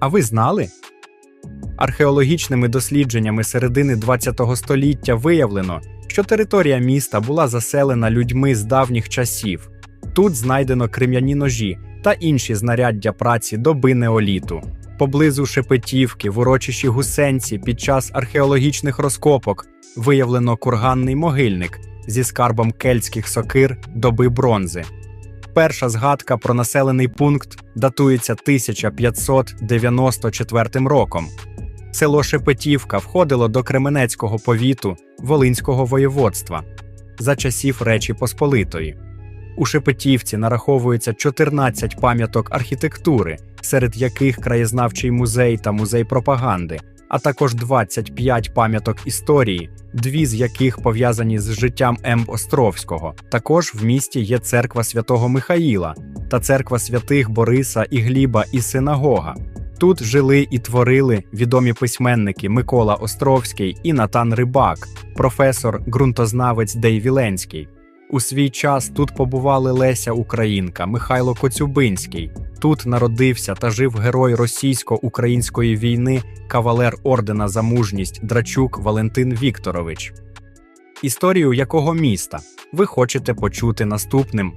А ви знали? Археологічними дослідженнями середини ХХ століття виявлено, що територія міста була заселена людьми з давніх часів. Тут знайдено крем'яні ножі та інші знаряддя праці доби неоліту. Поблизу Шепетівки, в урочищі Гусенці, під час археологічних розкопок виявлено курганний могильник зі скарбом кельтських сокир доби бронзи. Перша згадка про населений пункт датується 1594 роком. Село Шепетівка входило до Кременецького повіту Волинського воєводства за часів Речі Посполитої. У Шепетівці нараховується 14 пам'яток архітектури, серед яких краєзнавчий музей та музей пропаганди, а також 25 пам'яток історії, дві з яких пов'язані з життям М. Островського. Також в місті є церква святого Михаїла та церква святих Бориса і Гліба і синагога. Тут жили і творили відомі письменники Микола Островський і Натан Рибак, професор ґрунтознавець Дей Віленський. У свій час тут побували Леся Українка, Михайло Коцюбинський. Тут народився та жив герой російсько-української війни, кавалер ордена за мужність Драчук Валентин Вікторович. Історію якого міста ви хочете почути наступним